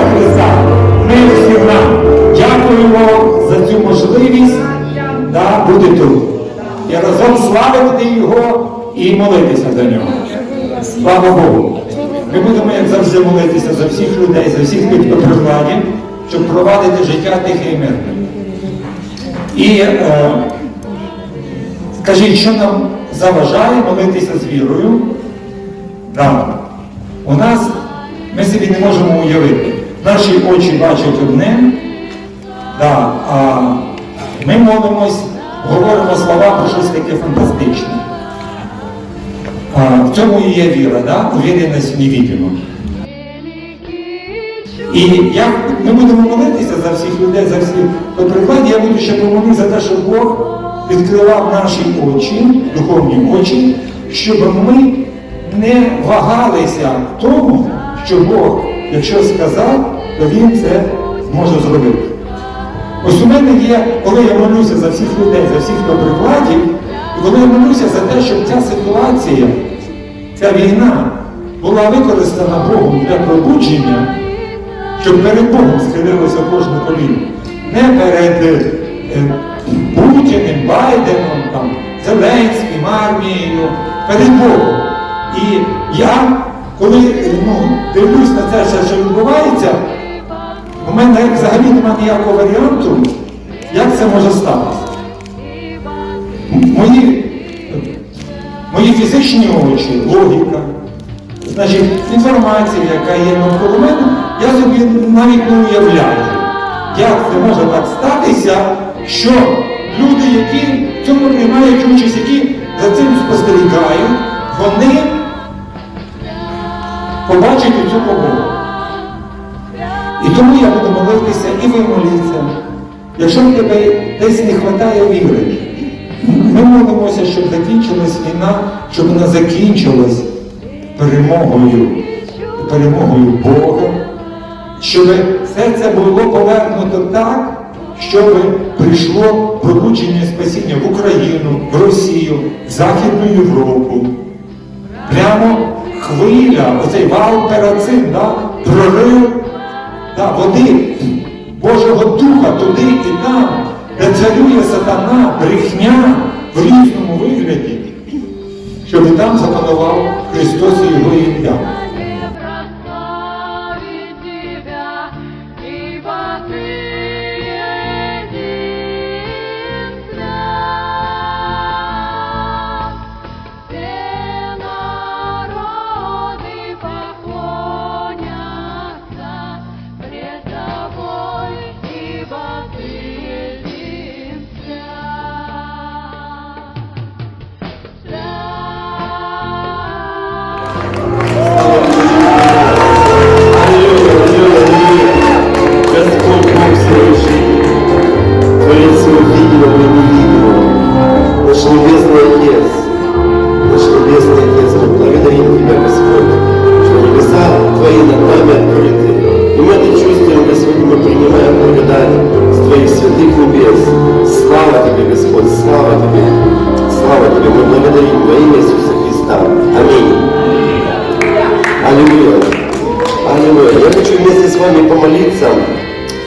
Ісуса Христа. Ми всім нам дякуємо за цю можливість да, бути тут. І разом славити Його і молитися до нього. Слава Богу! Ми будемо, як завжди, молитися за всіх людей, за всіх тих, хто щоб провадити життя тихе і мирне. І е, скажіть, що нам заважає молитися з вірою? Да. У нас ми собі не можемо уявити. Наші очі бачать одне, да, а ми молимось, говоримо слова про щось таке фантастичне. А, в цьому і є віра, да? увіреність в невидимому. І я, ми будемо молитися за всіх людей, за всіх по прикладі, я буду ще помолитися за те, щоб Бог відкривав наші очі, духовні очі, щоб ми не вагалися в тому, що Бог, якщо сказав, то Він це може зробити. Ось у мене є, коли я молюся за всіх людей, за всіх хто при владі, і коли я молюся за те, щоб ця ситуація, ця війна була використана Богом для пробудження, щоб перед Богом схилилося кожне коліно. Не перед е, Путіним, Байденом, там, Зеленським, армією, перед Богом. І я, коли ну, дивлюсь на це, що відбувається, у мене взагалі немає ніякого варіанту, як це може статися. Мої, мої фізичні очі, логіка, значить, інформація, яка є навколо мене, я собі навіть не уявляю, як це може так статися, що люди, які в цьому приймають участь, які за цим спостерігають, вони побачать цю побогу. І тому я буду молитися і ви моліться. Якщо в тебе десь не вистачає віри, ми молимося, щоб закінчилась війна, щоб вона закінчилась перемогою, перемогою Бога, щоб все це було повернуто так, щоб прийшло пробудження спасіння в Україну, в Росію, в Західну Європу. Прямо хвиля, оцей вал перацин, да, прорив да, води Божого Духа туди і там, де царює сатана, брехня в різному вигляді, щоб там запанував Христос і Його ім'я.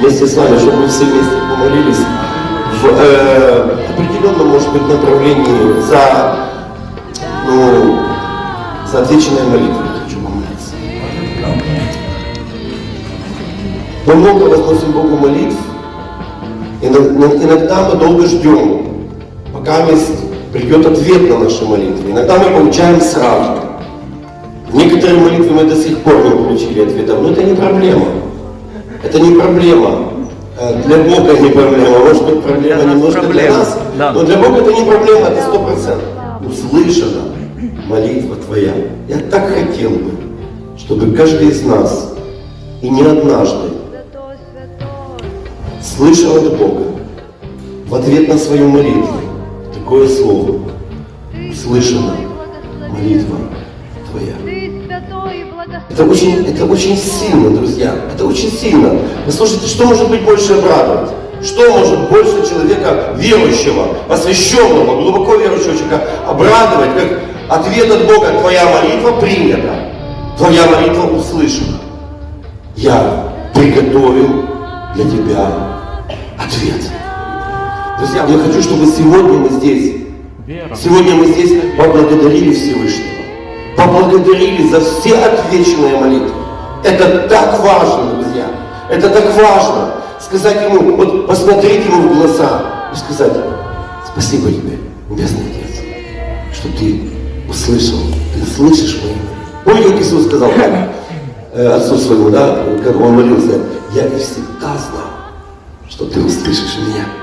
Вместе с вами, чтобы вы все вместе помолились в э, определенном, может быть, направлении за, ну, за отвеченной молитвой. Я хочу помолиться. Мы много возносим Богу молитв, Иногда мы долго ждем, пока придет ответ на наши молитвы. Иногда мы получаем сразу. Некоторые молитвы мы до сих пор не получили ответов, но это не проблема. Это не проблема. Э, Для Бога не проблема. Может быть, проблема Для немножко проблема, для нас, да. но для Бога это не проблема, это сто процентов. Услышана молитва твоя. Я так хотел бы, чтобы каждый из нас, и не однажды, слышал от Бога в ответ на свою молитву такое слово. Услышана молитва твоя. Это очень, это очень сильно, друзья. Это очень сильно. Вы слушайте, что может быть больше обрадовать? Что может больше человека верующего, посвященного, глубоко верующего человека обрадовать, как ответ от Бога, твоя молитва принята, твоя молитва услышана. я приготовил для тебя ответ. Друзья, я хочу, чтобы сегодня мы здесь, сегодня мы здесь поблагодарили Всевышнего, поблагодарили за все отвеченные молитвы. Это так важно, друзья. Это так важно. Сказать ему, вот посмотреть ему в глаза и сказать, спасибо тебе, Небесный Отец, что ты услышал, ты слышишь мои. Помните, как Иисус сказал э, отцу своему, да, когда он молился, я и всегда знал, что ты услышишь меня.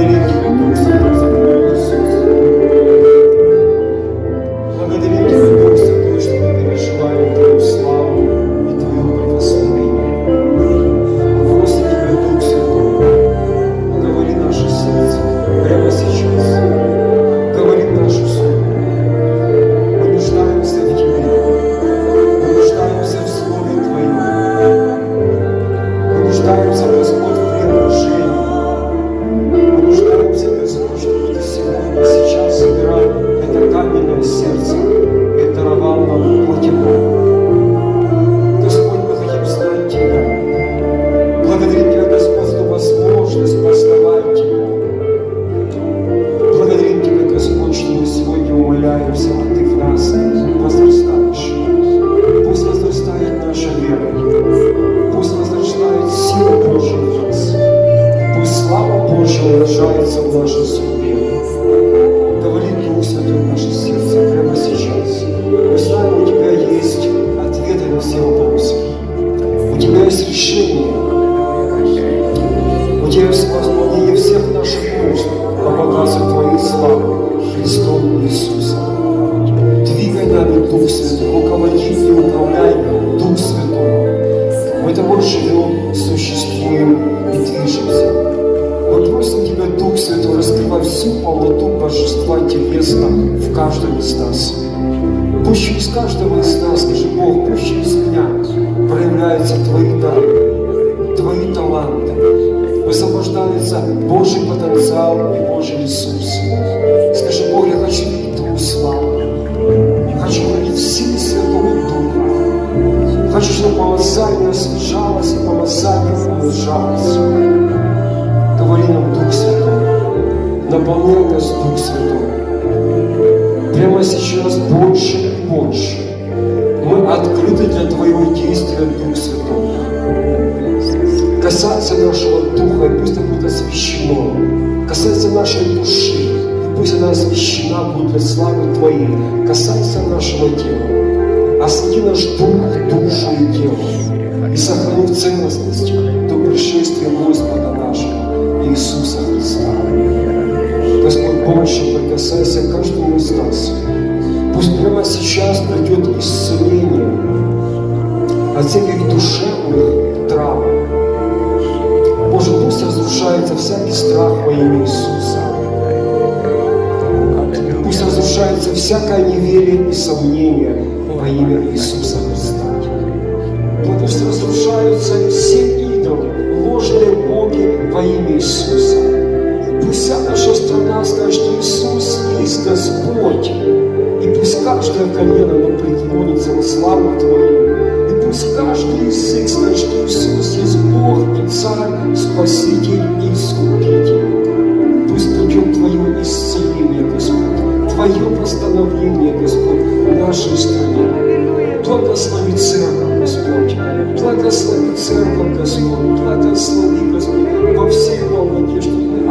Мы Божества Телесно в каждом из нас. Пусть через каждого из нас, скажи Бог, пусть через меня проявляются Твои дары, Твои таланты, высвобождается Божий потенциал и Божий ресурс. Скажи, Бог, я хочу видеть Твою славу, хочу видеть силы Святого Духа, хочу, чтобы помазание освежалось и помазание умножалось. Наполняй нас, Дух Святой. Прямо сейчас больше и больше. Мы открыты для Твоего действия, Дух Святой. Касаться нашего духа, и пусть это будет освящено. Касается нашей души, и пусть она освящена будет для славы Твоей. Касается нашего тела. Освети наш дух, душу и тело. И сохрани в целостности к каждому из нас. Пусть прямо сейчас придет исцеление от всяких душевных травм. Боже, пусть разрушается всякий страх во имя Иисуса. Пусть разрушается всякое неверие и сомнение во имя Иисуса Христа. Пусть разрушаются все идолы, ложные боги во имя Иисуса. Пусть вся наша страна скажет, что Иисус есть Господь. И пусть каждое колено оно преклонится на славу Твою. И пусть каждый язык скажет, что Иисус есть Бог и Царь, Спаситель и Искупитель. Пусть придет Твое исцеление, Господь, Твое постановление, Господь, в нашей стране. Благослови церковь, Господь. Благослови церковь, Господь. Благослови, во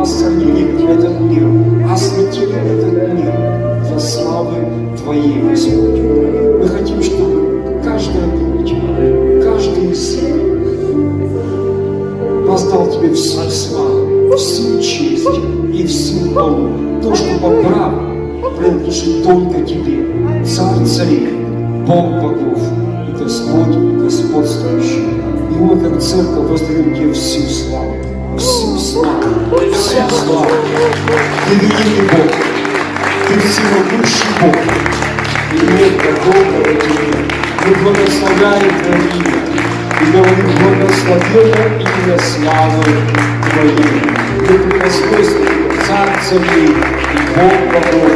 осадили этот мир, осветили этот мир во славы Твоей, Господь. Мы хотим, чтобы каждая плоть, каждый язык воздал Тебе всю славу, всю честь и всю хвалу. То, что по праву принадлежит только Тебе, Царь царей, Бог богов и Господь господствующий. И мы, как церковь, воздаем Тебе всю славу, всю славу, всю славу. Ты великий Бог, Ты всемогущий Бог, и нет такого Тебе. Мы благословляем Твое имя, и говорим, благословенно имя славы Твоей. Ты Царь царей и Бог богов,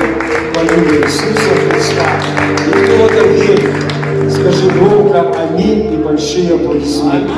во имя Иисуса Христа. И кто это верит, скажи громко аминь и большие аплодисменты.